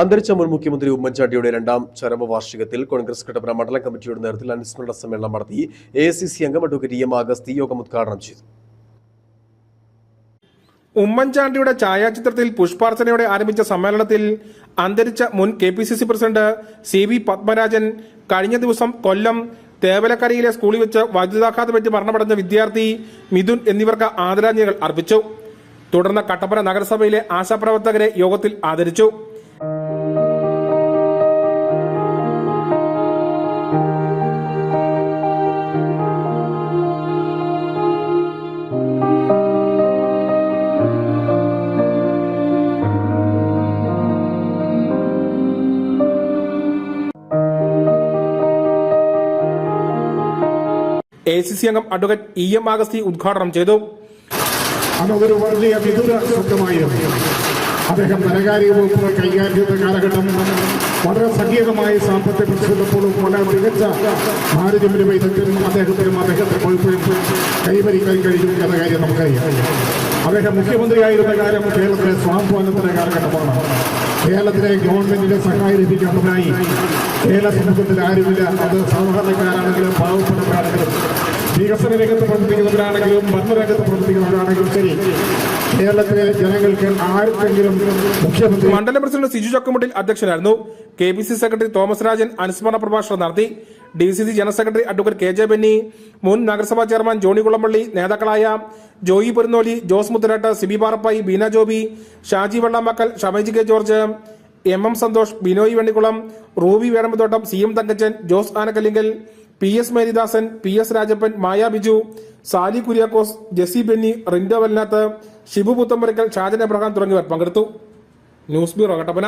അന്തരിച്ച മുൻ മുഖ്യമന്ത്രി ഉമ്മൻചാണ്ടിയുടെ രണ്ടാം ചരമവാർഷികത്തിൽ കോൺഗ്രസ് കട്ടപ്പന മണ്ഡലം കമ്മിറ്റിയുടെ നേതൃത്വത്തിൽ അനുസ്മരണ സമ്മേളനം നടത്തി എ സി സി അംഗം അഡ്വക്കേറ്റ് എം ആഗസ്തി യോഗം ഉദ്ഘാടനം ചെയ്തു. ഉമ്മൻചാണ്ടിയുടെ ഛായാചിത്രത്തിൽ പുഷ്പാർച്ചനയോടെ ആരംഭിച്ച സമ്മേളനത്തിൽ അന്തരിച്ച മുൻ K P C C president C V Padmarajan കഴിഞ്ഞ ദിവസം കൊല്ലം തേവലക്കരയിലെ സ്കൂളിൽ വെച്ച് വൈദ്യുതാഘാതം പറ്റി മരണമടഞ്ഞ വിദ്യാർത്ഥി മിഥുൻ എന്നിവർക്ക് ആദരാഞ്ജലികൾ അർപ്പിച്ചു. തുടർന്ന് കട്ടപ്പന നഗരസഭയിലെ ആശാപ്രവർത്തകരെ യോഗത്തിൽ ആദരിച്ചു. എ സി സി അംഗം അഡ്വക്കേറ്റ് ഇ എം ആഗസ്തി ഉദ്ഘാടനം ചെയ്തു. അദ്ദേഹം ധനകാര്യ വകുപ്പ് കൈകാര്യം കാലഘട്ടം വളരെ സങ്കീർണമായ സാമ്പത്തിക പ്രതിസന്ധിപ്പോഴും വളരെ മികച്ച ഭാരതീയ വൈദഗ്ധ്യം അദ്ദേഹത്തിനും അദ്ദേഹത്തെ കൊഴുപ്പ് കൈവരിക്കാൻ കഴിഞ്ഞു എന്ന കാര്യം നമുക്കറിയാം. അദ്ദേഹം മുഖ്യമന്ത്രിയായിരുന്ന കാലം കേരളത്തിലെ സ്വാഭിമാനത്തിന്റെ കാലഘട്ടമാണ്. കേരളത്തിലെ ഗവൺമെന്റിന്റെ സഹായം ലഭിക്കുന്നതിനായി കേരള സമൂഹത്തിൽ ആരുമില്ല. അത് സാധാരണക്കാരാണെങ്കിലും പാവപ്പെട്ടവരാണെങ്കിലും വികസന രംഗത്ത് പ്രവർത്തിക്കുന്നവരാണെങ്കിലും ഭരണരംഗത്ത് പ്രവർത്തിക്കുന്നവരാണെങ്കിലും ശരി. കേരളത്തിലെ ജനങ്ങൾക്ക് ആർക്കെങ്കിലും മുഖ്യമന്ത്രി മണ്ഡലം പ്രസിഡന്റ് സിജു ചക്കുമുട്ടിൽ അധ്യക്ഷനായിരുന്നു. K P C secretary Thomas Rajan അനുസ്മരണ പ്രഭാഷണം നടത്തി. D C C general secretary advocate K J Benny മുൻ നഗരസഭാ ചെയർമാൻ ജോണി കുളമ്പള്ളി നേതാക്കളായ Joy Perunnoli Jose Muthalatt Siby Parappayi Beena Joby Shaji Vellamakkal Shamaiji K George M M Santhosh Binoy Vennikkulam Ruby Venampathottam C M Thankachan Jose Anakkallinkal P S Maridasan P S Rajappan Maya Biju Sali Kuriakose Jessy Benny Rindo Vallath Shibu Puthamparakkal Shajan Abraham തുടങ്ങിയവർ പങ്കെടുത്തു. News bureau Kattappana.